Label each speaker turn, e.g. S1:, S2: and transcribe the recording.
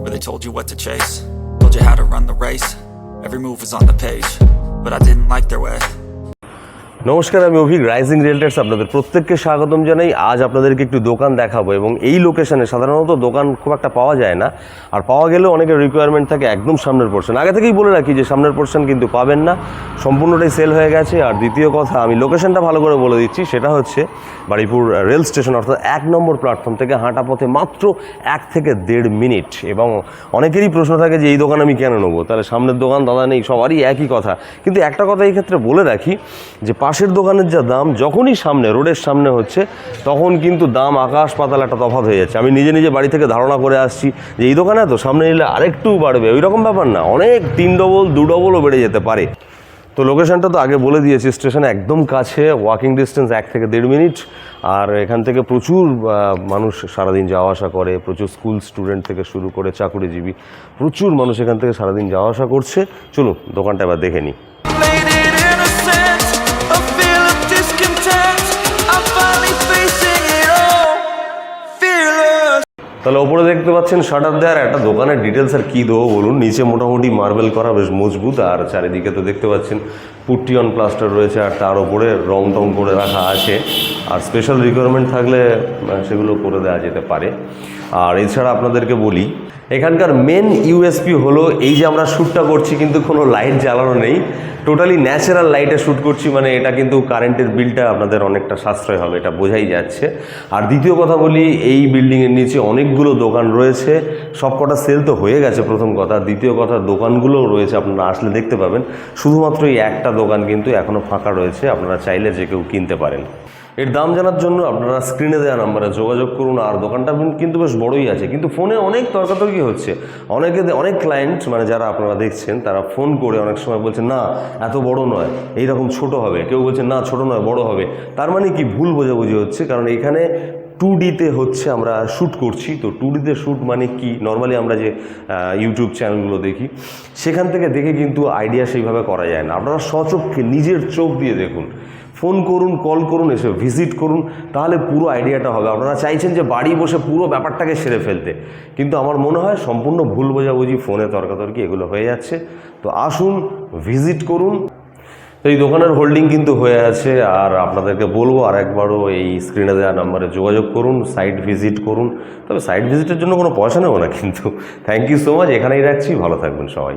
S1: where they told you what to chase, told you how to run the race. Every move was on the page, but I didn't like their way.
S2: নমস্কার, আমি Abhik rising রিয়েলটার্স আপনাদের প্রত্যেককে স্বাগতম জানাই। আজ আপনাদেরকে একটু দোকান দেখাবো এবং এই লোকেশনে সাধারণত দোকান খুব একটা পাওয়া যায় না। আর পাওয়া গেলেও অনেকের রিকোয়ারমেন্ট থাকে একদম সামনের পোর্শন আগে থেকেই বলে রাখি যে সামনের পোর্শন কিন্তু পাবেন না। সম্পূর্ণটাই সেল হয়ে গেছে। আর দ্বিতীয় কথা, আমি লোকেশনটা ভালো করে বলে দিচ্ছি। সেটা হচ্ছে বাড়িপুর রেল স্টেশন অর্থাৎ এক নম্বর প্ল্যাটফর্ম থেকে হাঁটা পথে মাত্র এক থেকে দেড় মিনিট এবং অনেকেরই প্রশ্ন থাকে যে, এই দোকান আমি কেন নেব? তাহলে সামনের দোকান, দাদা নেই, সবারই একই কথা। কিন্তু একটা কথা এই ক্ষেত্রে বলে রাখি যে পাশের দোকানের যা দাম, যখনই সামনে, রোডের সামনে হচ্ছে, তখন কিন্তু দাম আকাশ পাতাল একটা তফাৎ হয়ে যাচ্ছে। আমি নিজে নিজে বাড়ি থেকে ধারণা করে আসছি যে এই দোকানে তো সামনে নিলে আরেকটু বাড়বে ওই রকম ব্যাপার না। অনেক তিন ডবল দু ডবলও বেড়ে যেতে পারে। তো লোকেশনটা তো আগে বলে দিয়েছি, স্টেশন একদম কাছে ওয়াকিং ডিস্টেন্স এক থেকে দেড় মিনিট। আর এখান থেকে প্রচুর মানুষ সারাদিন যাওয়া আসা করে, প্রচুর স্কুল স্টুডেন্ট থেকে শুরু করে চাকুরিজীবী, প্রচুর মানুষ এখান থেকে সারাদিন যাওয়া আসা করছে। চলুন, দোকানটা এবার দেখে নিই। তাহলে ওপরে দেখতে পাচ্ছেন শাটার দেওয়ার একটা দোকানের ডিটেলস আর কী দেবো বলুন? নিচে মোটামুটি মার্বেল করা বেশ মজবুত আর চারিদিকে তো দেখতে পাচ্ছেন পুট্টি অন প্লাস্টার রয়েছে আর তার ওপরে রং টং করে রাখা আছে। আর স্পেশাল রিকোয়ারমেন্ট থাকলে সেগুলো করে দেওয়া যেতে পারে। আর এছাড়া আপনাদেরকে বলি, এখানকার মেন ইউএসপি হলো এই যে আমরা শ্যুটটা করছি, কিন্তু কোনো লাইট জ্বালানো নেই। টোটালি ন্যাচারাল লাইটে শ্যুট করছি মানে এটা কিন্তু কারেন্টের বিলটা আপনাদের অনেকটা সাশ্রয় হবে, এটা বোঝাই যাচ্ছে। আর দ্বিতীয় কথা বলি, এই বিল্ডিংয়ের নিচে অনেকগুলো দোকান রয়েছে। সব কটা সেল তো হয়ে গেছে, প্রথম কথা। দ্বিতীয় কথা, দোকানগুলোও রয়েছে, আপনারা আসলে দেখতে পাবেন। শুধুমাত্র এই একটা দোকান কিন্তু এখনও ফাঁকা রয়েছে, আপনারা চাইলে যে কেউ কিনতে পারেন। এর দাম জানার জন্য আপনারা স্ক্রিনে দেওয়া নাম্বারে যোগাযোগ করুন আর দোকানটা কিন্তু বেশ বড়ই আছে, কিন্তু ফোনে অনেক তর্কাতর্কি হচ্ছে। অনেকে অনেক ক্লায়েন্ট মানে যারা আপনারা দেখছেন, তারা ফোন করে অনেক সময় বলছে, না, এত বড় নয়, এইরকম ছোট হবে। কেউ বলছে, না, ছোট নয়, বড় হবে। তার মানে কি? ভুল বোঝাবুঝি হচ্ছে, কারণ এখানে টু ডিতে হচ্ছে আমরা শ্যুট করছি। তো টু ডিতে শ্যুট মানে কি? নর্মালি আমরা যে ইউটিউব চ্যানেলগুলো দেখি, সেখান থেকে দেখে কিন্তু আইডিয়া সেইভাবে করা যায় না। আপনারা স্বচক্ষে নিজের চোখ দিয়ে দেখুন। ফোন করুন, কল করুন, এসে ভিজিট করুন, তাহলে পুরো আইডিয়াটা হবে। আপনারা চাইছেন যে বাড়ি বসে পুরো ব্যাপারটাকে সেরে ফেলতে। কিন্তু আমার মনে হয় সম্পূর্ণ ভুল বোঝাবুঝি, ফোনে তর্কাতর্কি এগুলো হয়ে যাচ্ছে। তো আসুন, ভিজিট করুন। তো এই দোকানের হোল্ডিং কিন্তু হয়ে আছে, আর আপনাদেরকে বলব আর একবারও এই স্ক্রিনে দেওয়া নাম্বারে যোগাযোগ করুন, সাইট ভিজিট করুন। তবে সাইট ভিজিটের জন্য কোনো পয়সা নেব না কিন্তু। থ্যাংক ইউ সো মাচ, এখানেই রাখছি, ভালো থাকবেন সবাই।